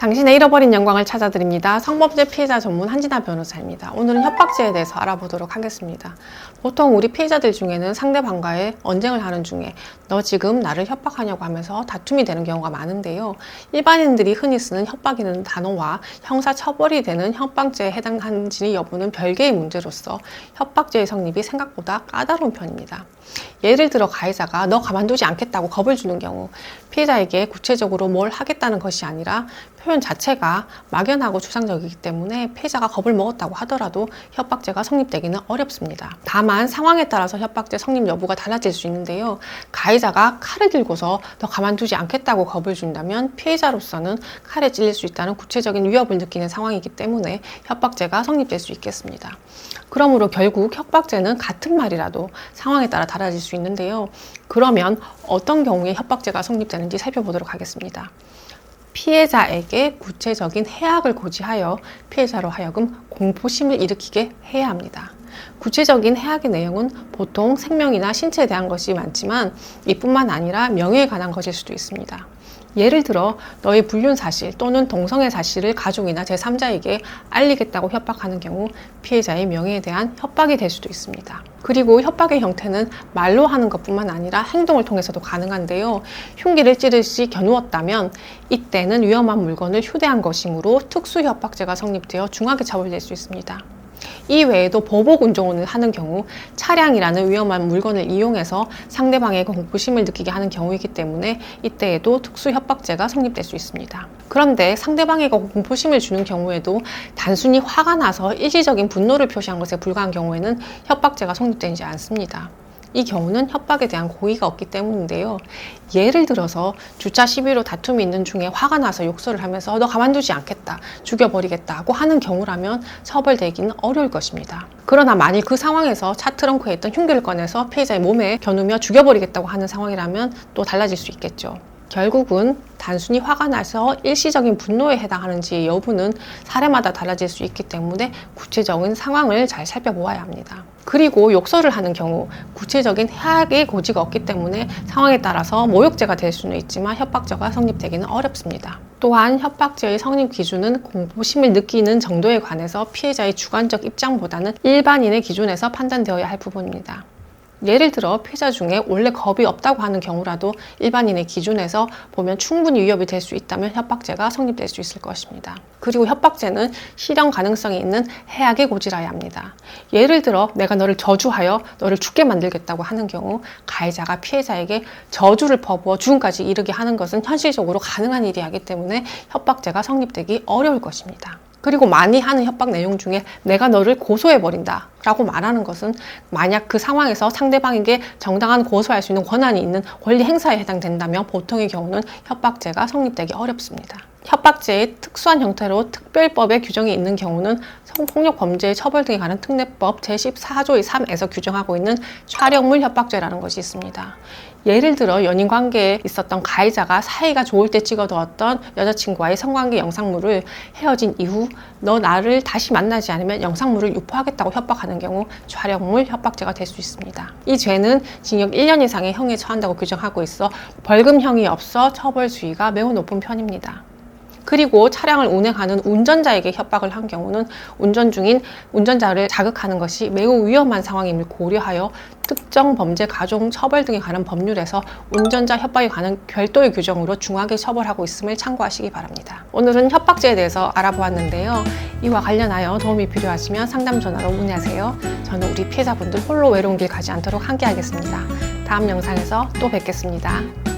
당신의 잃어버린 영광을 찾아드립니다. 성범죄 피해자 전문 한진아 변호사입니다. 오늘은 협박죄에 대해서 알아보도록 하겠습니다. 보통 우리 피해자들 중에는 상대방과의 언쟁을 하는 중에 너 지금 나를 협박하냐고 하면서 다툼이 되는 경우가 많은데요. 일반인들이 흔히 쓰는 협박이라는 단어와 형사 처벌이 되는 협박죄에 해당하는지 여부는 별개의 문제로서 협박죄의 성립이 생각보다 까다로운 편입니다. 예를 들어 가해자가 너 가만두지 않겠다고 겁을 주는 경우 피해자에게 구체적으로 뭘 하겠다는 것이 아니라 표현 자체가 막연하고 추상적이기 때문에 피해자가 겁을 먹었다고 하더라도 협박죄가 성립되기는 어렵습니다. 다만 상황에 따라서 협박죄 성립 여부가 달라질 수 있는데요. 가해자가 칼을 들고서 너 가만두지 않겠다고 겁을 준다면 피해자로서는 칼에 찔릴 수 있다는 구체적인 위협을 느끼는 상황이기 때문에 협박죄가 성립될 수 있겠습니다. 그러므로 결국 협박죄는 같은 말이라도 상황에 따라 달라질 수 있는데요. 그러면 어떤 경우에 협박죄가 성립되는지 살펴보도록 하겠습니다. 피해자에게 구체적인 해악을 고지하여 피해자로 하여금 공포심을 일으키게 해야 합니다. 구체적인 해악의 내용은 보통 생명이나 신체에 대한 것이 많지만 이뿐만 아니라 명예에 관한 것일 수도 있습니다. 예를 들어 너의 불륜 사실 또는 동성애 사실을 가족이나 제3자에게 알리겠다고 협박하는 경우 피해자의 명예에 대한 협박이 될 수도 있습니다. 그리고 협박의 형태는 말로 하는 것뿐만 아니라 행동을 통해서도 가능한데요. 흉기를 찌르시 겨누었다면 이때는 위험한 물건을 휴대한 것이므로 특수 협박죄가 성립되어 중하게 처벌될 수 있습니다. 이 외에도 보복 운전을 하는 경우 차량이라는 위험한 물건을 이용해서 상대방에게 공포심을 느끼게 하는 경우이기 때문에 이때에도 특수 협박죄가 성립될 수 있습니다. 그런데 상대방에게 공포심을 주는 경우에도 단순히 화가 나서 일시적인 분노를 표시한 것에 불과한 경우에는 협박죄가 성립되지 않습니다. 이 경우는 협박에 대한 고의가 없기 때문인데요. 예를 들어서 주차 시비로 다툼이 있는 중에 화가 나서 욕설을 하면서 너 가만두지 않겠다, 죽여버리겠다고 하는 경우라면 처벌되기는 어려울 것입니다. 그러나 만일 그 상황에서 차 트렁크에 있던 흉기를 꺼내서 피해자의 몸에 겨누며 죽여버리겠다고 하는 상황이라면 또 달라질 수 있겠죠. 결국은 단순히 화가 나서 일시적인 분노에 해당하는지 여부는 사례마다 달라질 수 있기 때문에 구체적인 상황을 잘 살펴보아야 합니다. 그리고 욕설을 하는 경우 구체적인 해악의 고지가 없기 때문에 상황에 따라서 모욕죄가 될 수는 있지만 협박죄가 성립되기는 어렵습니다. 또한 협박죄의 성립 기준은 공포심을 느끼는 정도에 관해서 피해자의 주관적 입장보다는 일반인의 기준에서 판단되어야 할 부분입니다. 예를 들어 피해자 중에 원래 겁이 없다고 하는 경우라도 일반인의 기준에서 보면 충분히 위협이 될 수 있다면 협박죄가 성립될 수 있을 것입니다. 그리고 협박죄는 실현 가능성이 있는 해악의 고지라야 합니다. 예를 들어 내가 너를 저주하여 너를 죽게 만들겠다고 하는 경우 가해자가 피해자에게 저주를 퍼부어 죽음까지 이르게 하는 것은 현실적으로 가능한 일이 하기 때문에 협박죄가 성립되기 어려울 것입니다. 그리고 많이 하는 협박 내용 중에 내가 너를 고소해버린다 라고 말하는 것은 만약 그 상황에서 상대방에게 정당한 고소할 수 있는 권한이 있는 권리 행사에 해당된다면 보통의 경우는 협박죄가 성립되기 어렵습니다. 협박죄의 특수한 형태로 특별법에 규정이 있는 경우는 성폭력 범죄의 처벌 등에 관한 특례법 제14조의 3에서 규정하고 있는 촬영물 협박죄라는 것이 있습니다. 예를 들어 연인 관계에 있었던 가해자가 사이가 좋을 때 찍어두었던 여자친구와의 성관계 영상물을 헤어진 이후 너 나를 다시 만나지 않으면 영상물을 유포하겠다고 협박하는 경우 촬영물 협박죄가 될 수 있습니다. 이 죄는 징역 1년 이상의 형에 처한다고 규정하고 있어 벌금형이 없어 처벌 수위가 매우 높은 편입니다. 그리고 차량을 운행하는 운전자에게 협박을 한 경우는 운전 중인 운전자를 자극하는 것이 매우 위험한 상황임을 고려하여 특정 범죄 가중 처벌 등에 관한 법률에서 운전자 협박에 관한 별도의 규정으로 중하게 처벌하고 있음을 참고하시기 바랍니다. 오늘은 협박죄에 대해서 알아보았는데요. 이와 관련하여 도움이 필요하시면 상담 전화로 문의하세요. 저는 우리 피해자분들 홀로 외로운 길 가지 않도록 함께 하겠습니다. 다음 영상에서 또 뵙겠습니다.